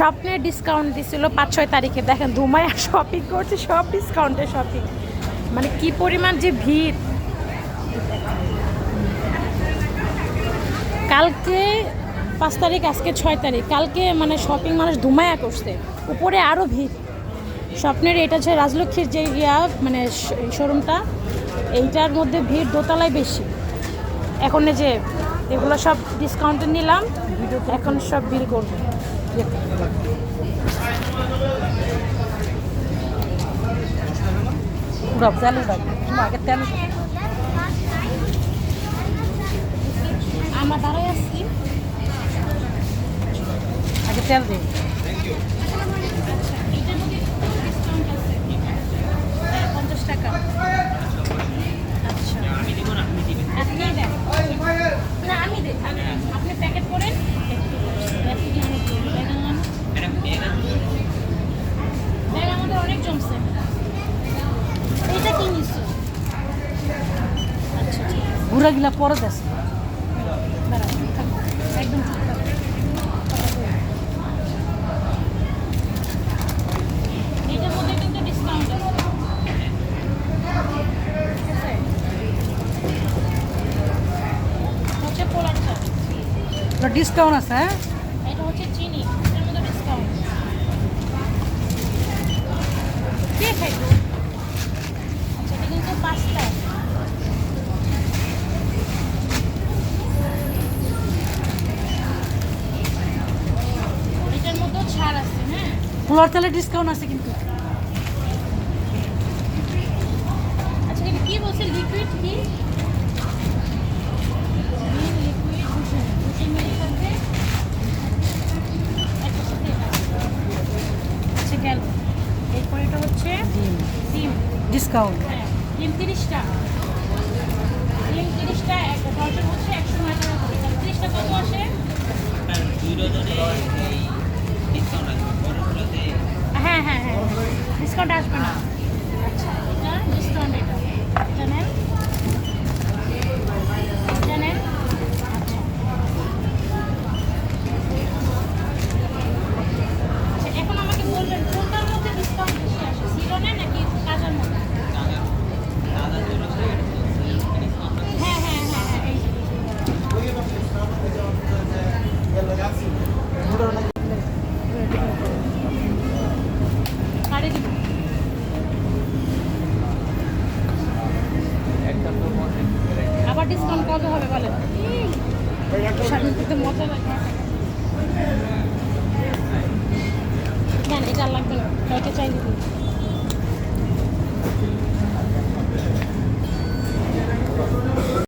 স্বপ্নের ডিসকাউন্ট দিছিল পাঁচ, ছয় তারিখে। দেখেন, ধুমায় শপিং করছে, সব ডিসকাউন্টে শপিং মানে কি পরিমাণ যে ভিড়। কালকে পাঁচ তারিখ, আজকে ছয় তারিখ। কালকে মানে শপিং মানুষ ধুমায়া করছে। উপরে আরও ভিড়। স্বপ্নের এটা যে রাজলক্ষ্মীর যে ইয়া মানে শোরুমটা এইটার মধ্যে ভিড় দোতলায় বেশি। এখন এই যে এগুলো সব ডিসকাউন্টে নিলাম, এখন সব বিল করব। আমার দ্বারাই আসছি আগে তেল দিই ঠিক আছে ঘুরে গিলা পরে দেশ দাঁড়ান থাকো। একদম ঠিক থাকো। এইটার মধ্যে কিন্তু ডিসকাউন্ট আছে ঠিক আছে? হচ্ছে পোলারটা ডিসকাউন্ট আছে হ্যাঁ এটা হচ্ছে চিনি এটার মধ্যে ডিসকাউন্ট কে খাইবো আচ্ছা এটা কিন্তু পাঁচটা এটার মধ্যেও ছাড় আছে হ্যাঁ পোলার তেলে ডিসকাউন্ট আছে কিন্তু আচ্ছা এটা কি বলছে লিকুইড কি লিকুইড ভূষণ ভূষণ মিলে থাকবে একটা সাথে এটা। আচ্ছা গেল এরপর এটা হচ্ছে ডিম ডিসকাউন্ট হ্যাঁ ডিম তিরিশটা। ডিম তিরিশটা একটা ডিসকাউন্ট আসবে না। কত হবে বলেন মজা লাগে। না এটা লাগবে না। এটা চাই